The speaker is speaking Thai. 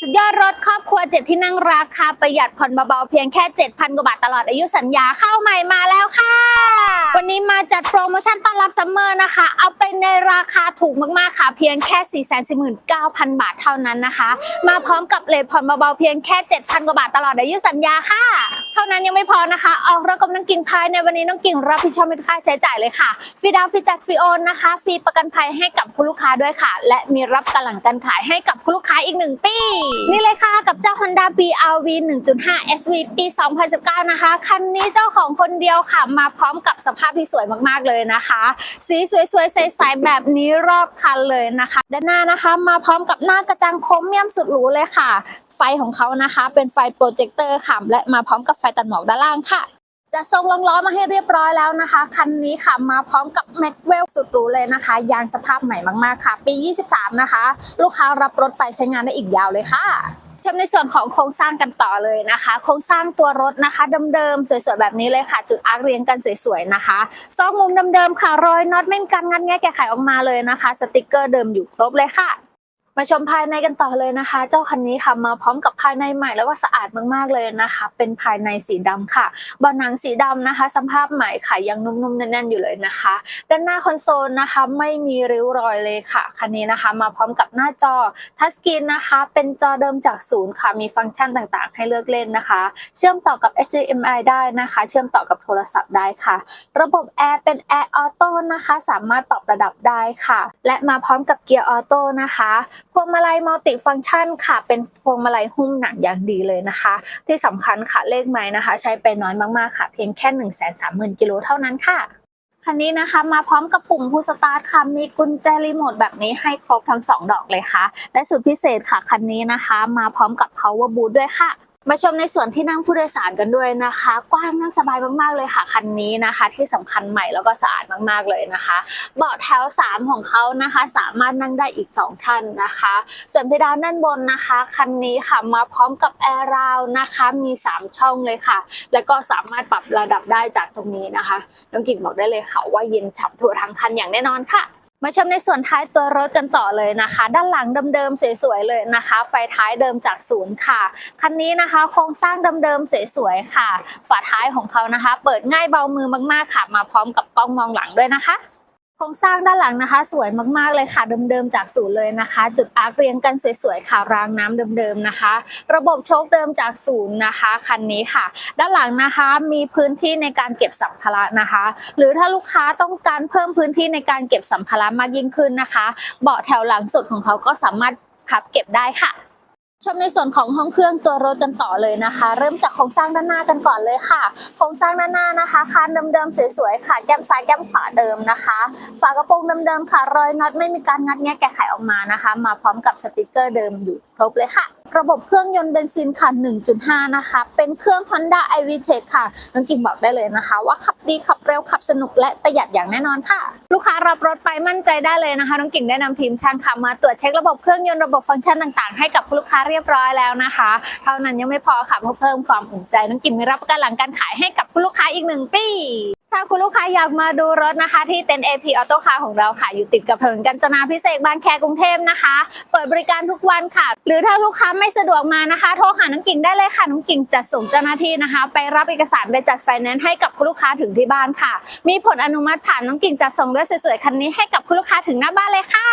สุดยอดรถครอบครัวเจ็ดที่นั่งราคาประหยัดผ่อนเบาๆเพียงแค่ 7,000 กว่าบาทตลอดอายุสัญญาเข้าใหม่มาแล้วค่ะ นี้มาจัดโปรโมชั่นต้อนรับซัมเมอร์นะคะ เอาไปในราคาถูกมากๆค่ะ เพียงแค่ 449,000 บาทเท่านั้นนะคะ มาพร้อมกับเลทผ่อนเบาๆเพียงแค่ 7,000 กว่าบาทตลอดอายุสัญญาค่ะ เท่านั้นยังไม่พอนะคะ ออกรถกับน้องกิ่งภายในวันนี้น้องกิ่งรับผิดชอบเป็นค่าใช้จ่ายเลยค่ะฟรีดาวฟรีจัดฟรีโอนนะคะฟรีประกันภัยให้กับคุณลูกค้าด้วยค่ะ และมีรับกำลังการขายให้กับคุณลูกค้าอีกหนึ่งปีนี่เลยค่ะ กับเจ้า Honda BRV 1.5 SV ปี 2019 นะคะ คันนี้เจ้าของคนเดียวค่ะ มาพร้อมกับสภาพที่สวยมากๆเลยนะคะ สีสวยๆ ใสๆ แบบนี้รอบคันเลยนะคะ ด้านหน้านะคะ มาพร้อมกับหน้ากระจังโครเมียมสุดหรูเลยค่ะ ไฟของเขานะคะ เป็นไฟโปรเจคเตอร์ค่ะ และมาพร้อมกับไฟตัดหมอกด้านล่างค่ะจะทรงลงล้อมาให้เรียบร้อยแล้วนะคะ คันนี้ค่ะมาพร้อมกับแม็กเวลสุดหรูเลยนะคะ ยางสภาพใหม่มากๆค่ะ ปี 23 นะคะ ลูกค้ารับรถไปใช้งานได้อีกยาวเลยค่ะ ชมในส่วนของโครงสร้างกันต่อเลยนะคะ โครงสร้างตัวรถนะคะเดิมๆสวยๆแบบนี้เลยค่ะ จุดอาร์เรียงกันสวยๆนะคะซอกมุมเดิมๆค่ะรอยน็อตไม่มีการงัดแงะแก้ไขออกมาเลยนะคะ สติกเกอร์เดิมอยู่ครบเลยค่ะ มาชมภายในกันต่อเลยนะคะ เจ้าคันนี้ค่ะมาพร้อมกับภายในใหม่แล้วก็สะอาดมากๆเลยนะคะ เป็นภายในสีดำค่ะเบาะหนังสีดำนะคะสภาพใหม่ค่ะยังนุ่มๆแน่นๆอยู่เลยนะคะ ด้านหน้าคอนโซลนะคะไม่มีริ้วรอยเลยค่ะคันนี้นะคะ มาพร้อมกับหน้าจอทัชสกรีนนะคะ เป็นจอเดิมจากศูนย์ค่ะมีฟังก์ชันต่างๆ ให้เลือกเล่นนะคะ เชื่อมต่อกับ HDMI ได้นะคะ เชื่อมต่อกับโทรศัพท์ได้ค่ะ ระบบแอร์เป็นแอร์ออโต้นะคะ สามารถปรับระดับได้ค่ะ และมาพร้อมกับเกียร์ออโต้นะคะ วงมาลัยมัลติฟังก์ชันค่ะ เป็นพวงมาลัยหุ้มหนังอย่างดีเลยนะคะ ที่สำคัญค่ะเลขไม้นะคะ ใช้ไปน้อยมากๆค่ะ เพียงแค่ 1 3 0 0 0 0กิโลเท่านั้นค่ะคันนี้นะคะมาพร้อมกับปุ่มพูสตาร์ทค่ะมีกุญแจรีโมทแบบนี้ให้ครบทั้ง 2 ดอกเลยค่ะ และสุดพิเศษค่ะคันนี้นะคะ มาพร้อมกับ power boot ด้วยค่ะ มาชมในส่วนที่นั่งผู้โดยสารกันด้วยนะคะ กว้างนั่งสบายมากๆเลยค่ะคันนี้นะคะ ที่สำคัญใหม่แล้วก็สะอาดมากๆเลยนะคะ เบาะแถว 3 ของเขานะคะ สามารถนั่งได้อีก 2 ท่านนะคะ ส่วนเพดานด้านบนนะคะ คันนี้ค่ะมาพร้อมกับแอร์ราวนะคะมี 3 ช่องเลยค่ะ แล้วก็สามารถปรับระดับได้จากตรงนี้นะคะน้องกิ่งบอกได้เลยค่ะว่าเย็นฉ่ำทั่วทั้งคันอย่างแน่นอนค่ะ มาชมในส่วนท้ายตัวรถกันต่อเลยนะคะ ด้านหลังเดิมๆสวยๆเลยนะคะ ไฟท้ายเดิมจากศูนย์ค่ะ คันนี้นะคะโครงสร้างเดิมๆสวยๆค่ะ ฝาท้ายของเขานะคะ เปิดง่ายเบามือมากๆค่ะ มาพร้อมกับกล้องมองหลังด้วยนะคะ โครงสร้างด้านหลังนะคะ สวยมากๆเลยค่ะ เดิมๆจากศูนย์เลยนะคะ จุดอาร์เรียงกันสวยๆค่ะรางน้ำเดิมๆนะคะ ระบบโชคเดิมจากศูนย์นะคะคันนี้ค่ะ ด้านหลังนะคะมีพื้นที่ในการเก็บสัมภาระนะคะ หรือถ้าลูกค้าต้องการเพิ่มพื้นที่ในการเก็บสัมภาระมากยิ่งขึ้นนะคะ เบาะแถวหลังสุดของเขาก็สามารถพับเก็บได้ค่ะ ชมในส่วนของห้องเครื่องตัวรถกันต่อเลยนะคะ เริ่มจากโครงสร้างด้านหน้ากันก่อนเลยค่ะ โครงสร้างด้านหน้านะคะคานเดิมๆสวยๆค่ะ แก้มซ้ายแก้มขวาเดิมนะคะ ฝากระโปรงเดิมๆค่ะ รอยน็อตไม่มีการงัดแงะแกะไขออกมานะคะ มาพร้อมกับสติกเกอร์เดิมอยู่ครบเลยค่ะระบบเครื่องยนต์เบนซินค่ะ 1.5 นะคะ เป็นเครื่อง Honda iV Tech ค่ะ น้องกิ่งบอกได้เลยนะคะ ว่าขับดีขับเร็วขับสนุกและประหยัดอย่างแน่นอนค่ะ ลูกค้ารับรถไปมั่นใจได้เลยนะคะน้องกิ่งได้นำทีมช่างขับมาตรวจเช็คระบบเครื่องยนต์ระบบฟังก์ชันต่างๆ ให้กับลูกค้าเรียบร้อยแล้วนะคะ เท่านั้นยังไม่พอค่ะเพื่อเพิ่มความอุ่นใจน้องกิ่งมีรับประกันหลังการขายให้กับลูกค้าอีกหนึ่งปีถ้าคุณลูกค้าอยากมาดูรถนะคะ ที่เต็นท์ AP Auto Car ของเราค่ะ อยู่ติดกับถนนกาญจนาพิเศษบางแคกรุงเทพนะคะ เปิดบริการทุกวันค่ะ หรือถ้าลูกค้าไม่สะดวกมานะคะ โทรหาน้องกิ่งได้เลยค่ะ น้องกิ่งจะส่งเจ้าหน้าที่นะคะ ไปรับเอกสารไปจัดไฟแนนซ์ให้กับคุณลูกค้าถึงที่บ้านค่ะ มีผลอนุมัติผ่านน้องกิ่งจะส่งรถสวยๆคันนี้ให้กับคุณลูกค้าถึงหน้าบ้านเลยค่ะ